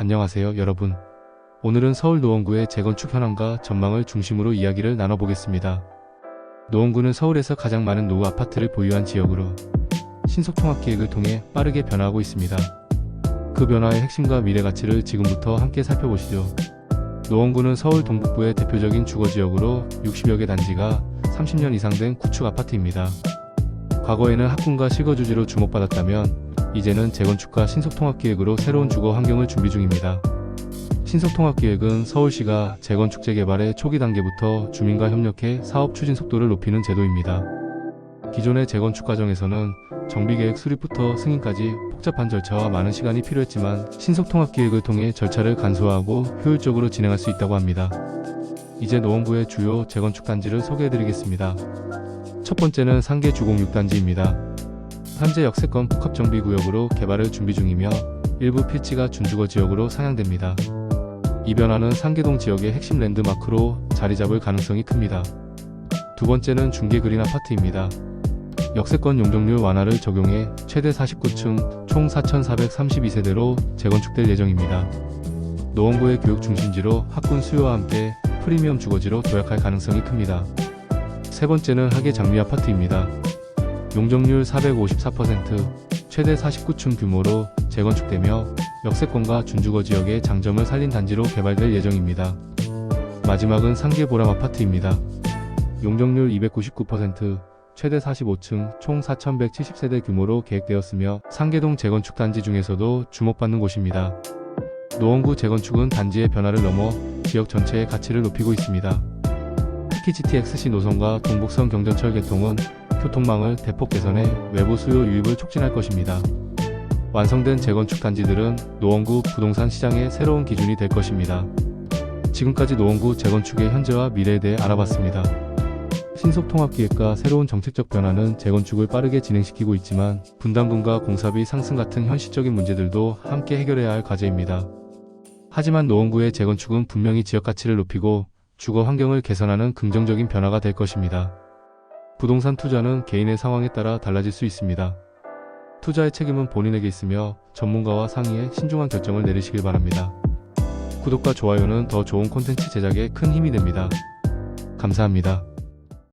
안녕하세요, 여러분. 오늘은 서울 노원구의 재건축 현황과 전망을 중심으로 이야기를 나눠보겠습니다. 노원구는 서울에서 가장 많은 노후 아파트를 보유한 지역으로 신속통합 기획을 통해 빠르게 변화하고 있습니다. 그 변화의 핵심과 미래 가치를 지금부터 함께 살펴보시죠. 노원구는 서울 동북부의 대표적인 주거지역으로 60여 개 단지가 30년 이상 된 구축 아파트입니다. 과거에는 학군과 실거주지로 주목받았다면 이제는 재건축과 신속통합기획으로 새로운 주거 환경을 준비 중입니다. 신속통합기획은 서울시가 재건축 재 개발의 초기 단계부터 주민과 협력해 사업 추진 속도를 높이는 제도입니다. 기존의 재건축 과정에서는 정비계획 수립부터 승인까지 복잡한 절차와 많은 시간이 필요했지만 신속통합기획을 통해 절차를 간소화하고 효율적으로 진행할 수 있다고 합니다. 이제 노원구의 주요 재건축 단지를 소개해드리겠습니다. 첫 번째는 상계 주공 6단지입니다. 현재 역세권 복합정비구역으로 개발을 준비 중이며 일부 필지가 준주거 지역으로 상향됩니다. 이 변화는 상계동 지역의 핵심 랜드마크로 자리 잡을 가능성이 큽니다. 두 번째는 중계 그린 아파트입니다. 역세권 용적률 완화를 적용해 최대 49층 총 4,432세대로 재건축될 예정입니다. 노원구의 교육 중심지로 학군 수요와 함께 프리미엄 주거지로 도약할 가능성이 큽니다. 세 번째는 하계 장미 아파트입니다. 용적률 454%, 최대 49층 규모로 재건축되며 역세권과 준주거 지역의 장점을 살린 단지로 개발될 예정입니다. 마지막은 상계 보람 아파트입니다. 용적률 299%, 최대 45층 총 4,170세대 규모로 계획되었으며 상계동 재건축 단지 중에서도 주목받는 곳입니다. 노원구 재건축은 단지의 변화를 넘어 지역 전체의 가치를 높이고 있습니다. 특히 GTX-C 노선과 동북선 경전철 개통은 교통망을 대폭 개선해 외부 수요 유입을 촉진할 것입니다. 완성된 재건축 단지들은 노원구 부동산 시장의 새로운 기준이 될 것입니다. 지금까지 노원구 재건축의 현재와 미래에 대해 알아봤습니다. 신속통합기획과 새로운 정책적 변화는 재건축을 빠르게 진행시키고 있지만 분담금과 공사비 상승 같은 현실적인 문제들도 함께 해결해야 할 과제입니다. 하지만 노원구의 재건축은 분명히 지역 가치를 높이고 주거 환경을 개선하는 긍정적인 변화가 될 것입니다. 부동산 투자는 개인의 상황에 따라 달라질 수 있습니다. 투자의 책임은 본인에게 있으며 전문가와 상의해 신중한 결정을 내리시길 바랍니다. 구독과 좋아요는 더 좋은 콘텐츠 제작에 큰 힘이 됩니다. 감사합니다.